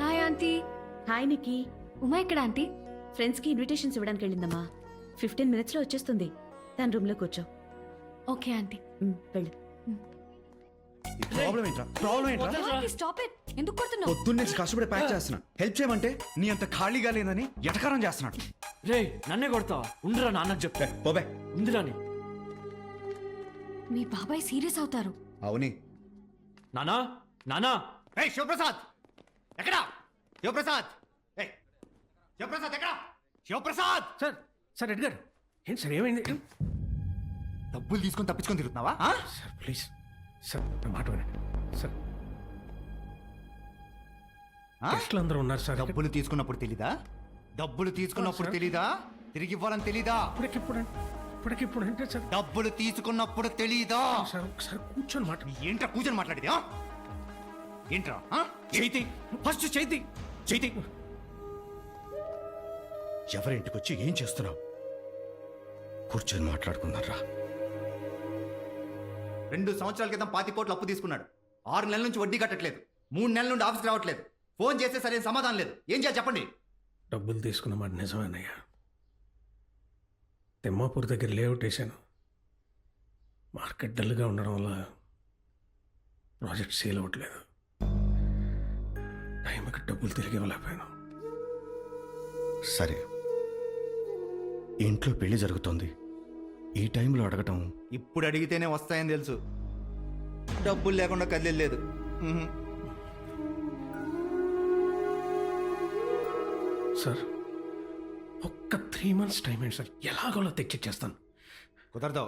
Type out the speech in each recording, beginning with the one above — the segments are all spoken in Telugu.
Hi aunty hi Nikki Uma ఎక్కడ ఆంటీ ఫ్రెండ్స్కి ఇన్విటేషన్స్ ఇవ్వడానికి వెళ్ళిందమ్మా. ఫిఫ్టీన్ మినిట్స్లో వచ్చేస్తుంది. తన రూమ్లో కూర్చో. ఓకే ఆంటీ ఉమ్, వెళ్ళు. ప్రాబ్లం ఏంట్రా? ప్రాబ్లం ఏంట్రా? స్టాప్ ఇట్ ఎందుకు కొడుతున్నావు? పొద్దున్నే కష్టపడి ప్యాక్ చేస్తున్నా. హెల్ప్ చేయమంటే నీ అంత ఖాళీగా లేదని ఎటకారం చేస్తున్నాడు. రే నన్నే కొడతావా? ఉండురా నాన్నకు చెప్తా. ఏ, పోబే. ఉందిరాని మీ బాబాయ్ సీరియస్ అవుతారు. అవుని. నానా? నానా? ఏయ్ శివప్రసాద్! ఎక్కడా? శివప్రసాద్! ఏయ్ శివప్రసాద్ ఎక్కడా? శివప్రసాద్! సార్ సార్ ఎడ్గారు ఏంటి సార్ ఏమైంది? డబ్బులు తీసుకొని తప్పించుకొని తిరుగుతున్నావా? ఆ? Sir please. సార్ నా మాట వినండి. సార్. ఆ? గెస్ట్లు అందరూ ఉన్నారు సార్. డబ్బులు తీసుకున్నప్పుడు తెలీదా? డబ్బులు తీసుకున్నప్పుడు. తెలీదా? తిరిగి ఇవ్వాలని తెలీదా? ఇప్పటికిప్పుడు అంటే ఇప్పటికిప్పుడు అంటే సార్ డబ్బులు తీసుకున్నప్పుడు తెలీదా? సార్ ఒకసారి కూర్చొని మాట ఏంట్రా కూర్చొని మాట్లాడేది ఆ? ఏంట్రా ఆ? చైతి. ఫస్ట్ చైతి. చైతి. ఎవరింటికి వచ్చి ఏం చేస్తున్నావు? కూర్చొని మాట్లాడుకుందాం రా రెండు సంవత్సరాల క్రితం పాతి కోట్లు అప్పు తీసుకున్నాడు. ఆరు నెలల నుంచి వడ్డీ కట్టట్లేదు. మూడు నెలల నుండి ఆఫీస్కి రావట్లేదు. ఫోన్ చేస్తే సరైన సమాధానం లేదు. ఏం చేయాలి చెప్పండి? డబ్బులు తీసుకున్న మాట నిజమేనయ్యా. తిమ్మాపూర్ దగ్గర లేఅవుట్ వేసాను మార్కెట్ డల్గా ఉండడం వల్ల ప్రాజెక్ట్ సేల్ అవ్వట్లేదు. టైంకి డబ్బులు తిరిగి ఇవ్వలేకపోయాను. సరే. ఇంట్లో పెళ్ళి జరుగుతోంది. ఈ టైంలో అడగటం ఇప్పుడు అడిగితేనే వస్తాయని తెలుసు. డబ్బులు లేకుండా కదిలేదు సార్ త్రీ మంత్స్ టైం ఏంటి సార్? ఎలాగోలా తెచ్చిచ్చేస్తాను. కుదరదు.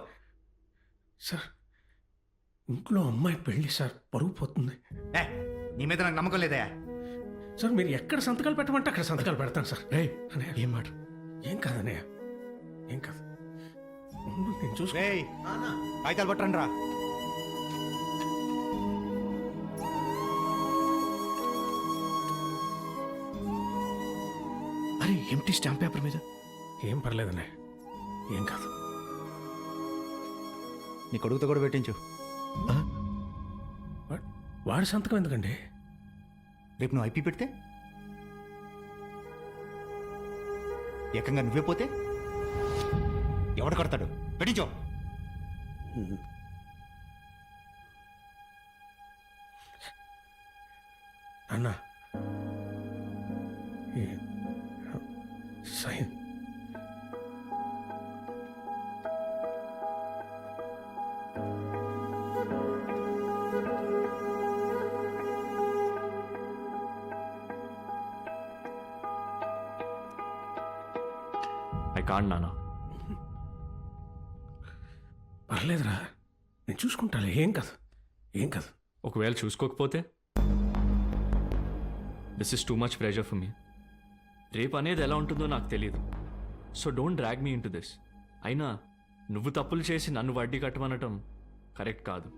సార్ ఇంట్లో అమ్మాయి పెళ్ళి సార్ పరుగు పోతుంది. ఏ నీ మీద నాకు నమ్మకం లేదయా సార్ మీరు ఎక్కడ సంతకాలు పెట్టమంటే అక్కడ సంతకాలు పెడతాను సార్. రే అన్నయ్య, ఏం మాట? ఏం కాదన్నయ్య ఏం కాదు. ఉండు, నేను చూసుకో కాగితాలు పట్టండి రా. అరే ఎంటీ స్టాంప్ పేపర్ మీద? ఏం పర్లేదన్నయ్య ఏం కాదు. నీ కొడుకుతో కూడా పెట్టించు. వాడి సంతకం ఎందుకండి? రేపు నువ్వు ఐపీ పెడితే? ఏకంగా నువ్వే పోతే? ఎవడు కడతాడు? పెట్టించో. అన్న. సైన్ ఐ కాంట్ నానా. పర్లేదురా. నేను చూసుకుంటాలే. ఏం కాదు ఏం కాదు ఒకవేళ చూసుకోకపోతే? This is too much pressure for me రేపు అనేది ఎలా ఉంటుందో నాకు తెలియదు so don't drag me into this అయినా నువ్వు తప్పులు చేసి నన్ను వడ్డీ కట్టమనటం కరెక్ట్ కాదు.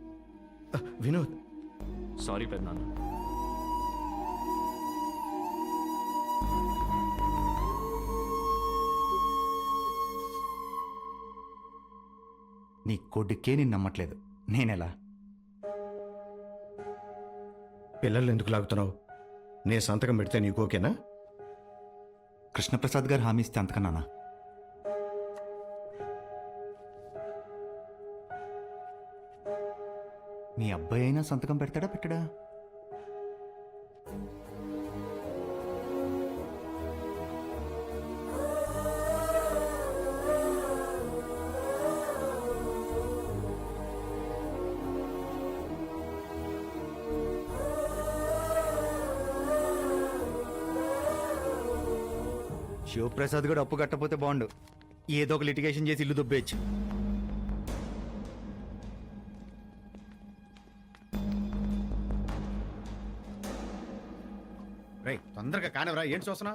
వినోద్. సారీ పెద్దనాన్న నీ కొడుకే నేను నమ్మట్లేదు నేనెలా? పిల్లల్ని ఎందుకు లాగుతున్నావు? నే సంతకం పెడితే నీకు ఓకేనా? కృష్ణప్రసాద్ గారు హామీ ఇస్తే అంతకన్నానా మీ అబ్బాయి అయినా సంతకం పెడతాడా పెట్టడా? శివప్రసాద్ కూడా అప్పు కట్టపోతే బాగుండు ఏదో ఒక లిటిగేషన్ చేసి ఇల్లు దుబ్బేయచ్చు. రే తొందరగా కానివరా ఏంటి చూస్తున్నా?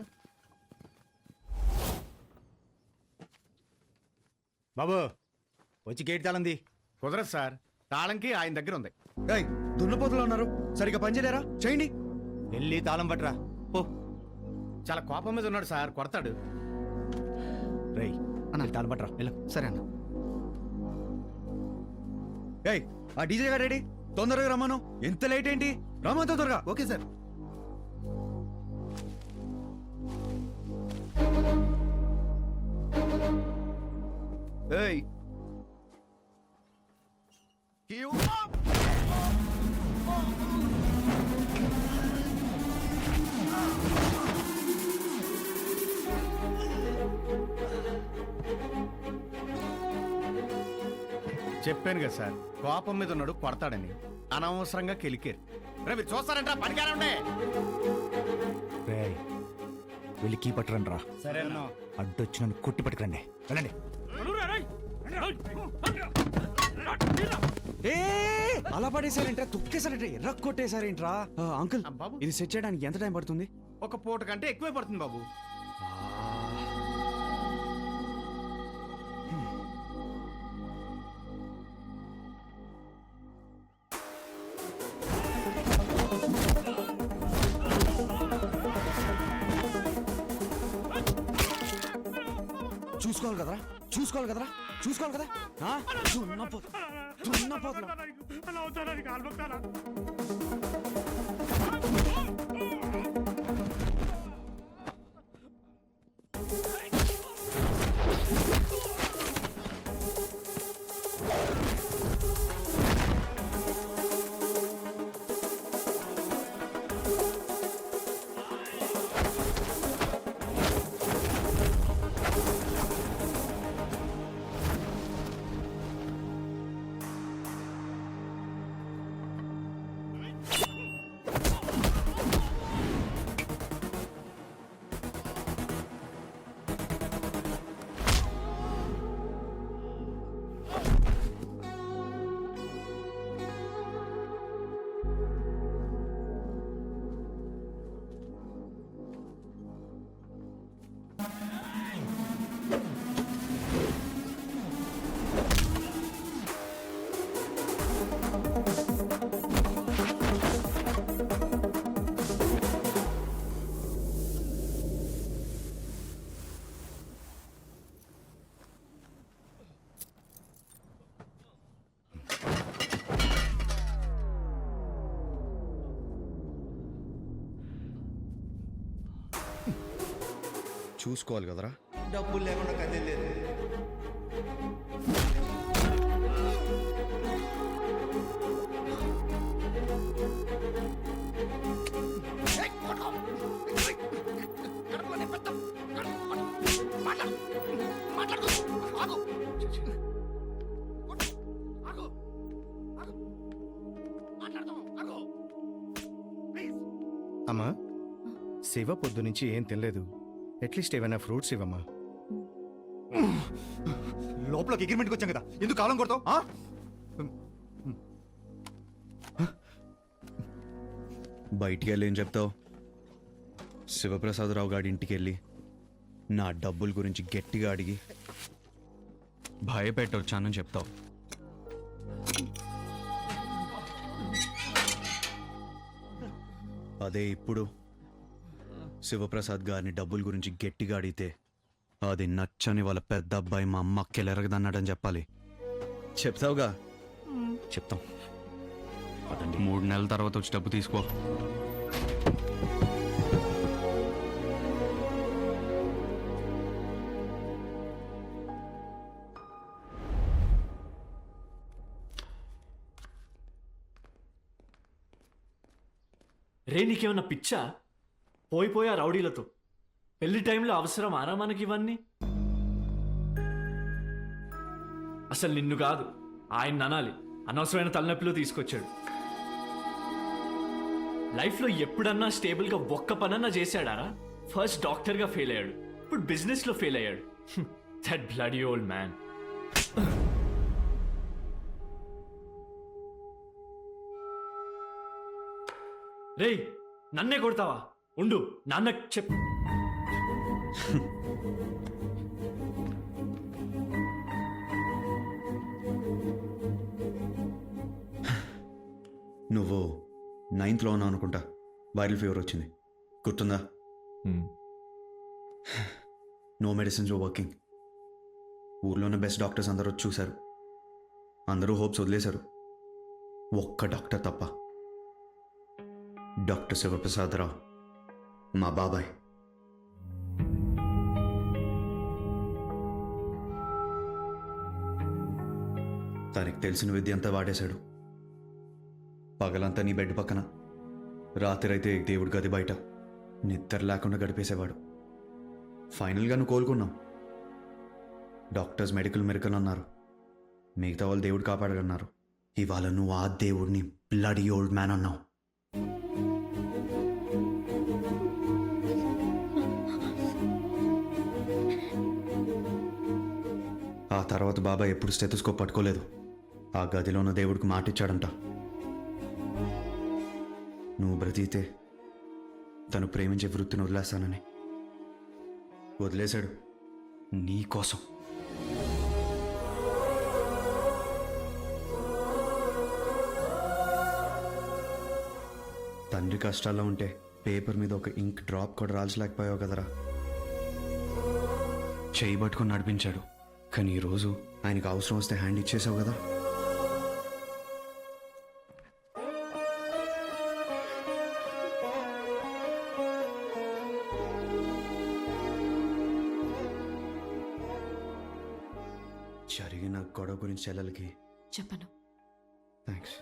బాబు వచ్చి గేట్ తాళంది. కుదరదు సార్ తాళంకి ఆయన దగ్గర ఉంది. దున్నపోతులు ఉన్నారు. సరిగ్గా పనిచేయలేరా? చేయండి. వెళ్ళి తాళం పట్టరా. పో. చాలా కోపం మీద ఉన్నాడు సార్ కొడతాడు. రేయ్ అన్న. తాళం పట్టరా? వెళ్ళు. సరే అన్న. ఏయ్ ఆ డీజే గారు రెడీ? తొందరగా రమ్మను. ఎంత లేట్ ఏంటి? రమ్మను తొందరగా ఓకే సార్. ఏయ్. చెప్పాను కదా సార్. కోపం మీద ఉన్నాడు కొడతాడని. అనవసరంగా కెలికారు. రే మీరు చూస్తారంట పనికానే ఉండే. వెళ్ళి కీ పట్టురండి రా సరేనా? అడ్డొచ్చి నన్ను కొట్టి పట్టుకురండి. వెళ్ళండి. ఏ అలా పడేసారేంట్రా తొక్కేసారంటే ఎర్ర కొట్టేసారేంట్రా ఆ, అంకుల్ బాబు. ఇది సెట్ చేయడానికి ఎంత టైం పడుతుంది? ఒక పూట కంటే ఎక్కువే పడుతుంది బాబు. చూసుకోవాలి కదరా? చూసుకోవాలి కదరా? చూసుకోవాలి కదా? ఆ? దున్నపో- చూసుకోవాలి కదరా. డబ్బులు లేకుండా కదిలేదు అమ్మా శివ పొద్దు నుంచి ఏం తినలేదు. అట్లీస్ట్ ఏమైనా ఫ్రూట్స్ ఇవ్వమ్మా. లోపలికి అగ్రిమెంట్కి వచ్చాం కదా. ఎందుకు కాలం కొడతావు? బయటికి వెళ్ళి ఏం చెప్తావు? శివప్రసాదరావు గారి ఇంటికి వెళ్ళి నా డబ్బుల గురించి గట్టిగా అడిగి భయపెట్టొచ్చానని చెప్తావు. అదే ఇప్పుడు శివప్రసాద్ గారిని డబ్బుల గురించి గట్టిగా అడిగితే అది నచ్చని వాళ్ళ పెద్ద అబ్బాయి మా అమ్మ కెలరగదన్నాడని చెప్పాలి. చెప్తావుగా? చెప్తాం. మూడు నెలల తర్వాత వచ్చి డబ్బు తీసుకో. రే నీకేమన్నా పిచ్చా? పోయిపోయా రౌడీలతో. పెళ్ళి టైంలో అవసరం ఆరా మనకి ఇవన్నీ? అసలు నిన్ను కాదు ఆయన అనాలి. అనవసరమైన తలనొప్పిలో తీసుకొచ్చాడు. లైఫ్లో ఎప్పుడన్నా స్టేబుల్గా ఒక్క పనన్నా చేశాడారా? ఫస్ట్ డాక్టర్గా ఫెయిల్ అయ్యాడు. ఇప్పుడు బిజినెస్లో ఫెయిల్ అయ్యాడు. దట్ బ్లడీ ఓల్డ్ మ్యాన్ రే నన్నే కొడతావా? ఉండు. నాన్న చెప్. నువ్వు నైన్త్లో ఉన్నావు అనుకుంటా. వైరల్ ఫీవర్ వచ్చింది. గుర్తుందా? నో మెడిసిన్స్ వర్కింగ్ ఊర్లోనే బెస్ట్ డాక్టర్స్ అందరూ చూశారు. అందరూ హోప్స్ వదిలేశారు. ఒక్క డాక్టర్ తప్ప. డాక్టర్ శివప్రసాదరావు. మా బాబాయ్. తనకి తెలిసిన విద్య అంతా వాడేశాడు. పగలంతా నీ బెడ్ పక్కన. రాత్రి అయితే దేవుడి గది బయట నిద్ర లేకుండా గడిపేసేవాడు. ఫైనల్గా నువ్వు కోలుకున్నావు. డాక్టర్స్ మెడికల్ మెరికల్ అన్నారు. మిగతా వాళ్ళు దేవుడు కాపాడగన్నారు ఇవాళ నువ్వు ఆ దేవుడిని బ్లడీ ఓల్డ్ మ్యాన్ అన్నావు. ఆ తర్వాత బాబాయ్ ఎప్పుడు స్టెతస్కోప్ పట్టుకోలేదు. ఆ గదిలో ఉన్న దేవుడికి మాటిచ్చాడంట. నువ్వు బ్రతికితే తను ప్రేమించే వృత్తిని వదిలేస్తానని. వదిలేశాడు. నీ కోసం. తండ్రి కష్టాల్లో ఉంటే పేపర్ మీద ఒక ఇంక్ డ్రాప్ కూడా రాల్చలేకపోయావు కదరా. చేయి పట్టుకుని నడిపించాడు. కానీ ఈరోజు ఆయనకు అవసరం వస్తే హ్యాండ్ ఇచ్చేసావు కదా. జరిగిన గొడవ గురించి చెల్లెలకి చెప్పను. థ్యాంక్స్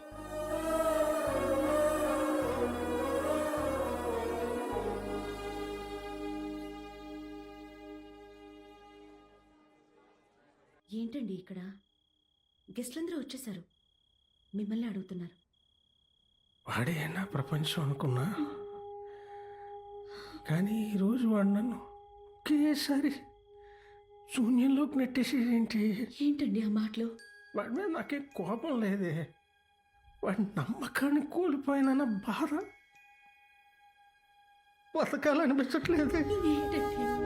ఏంటండి ఇక్కడ? గెస్ట్లందరూ వచ్చేసారు మిమ్మల్ని అడుగుతున్నారు. వాడే నా ప్రపంచం అనుకున్నా. కానీ ఈరోజు వాడు నన్ను ఒకేసారి శూన్యంలోకి నెట్టేసి ఏంటి ఏంటండి ఆ మాటలు? వాడి మీద నాకేం కోపం లేదే. వాడి నమ్మకాన్ని కోల్పోయిన బాధ బతకాలనిపించట్లేదే. ఏంటండి?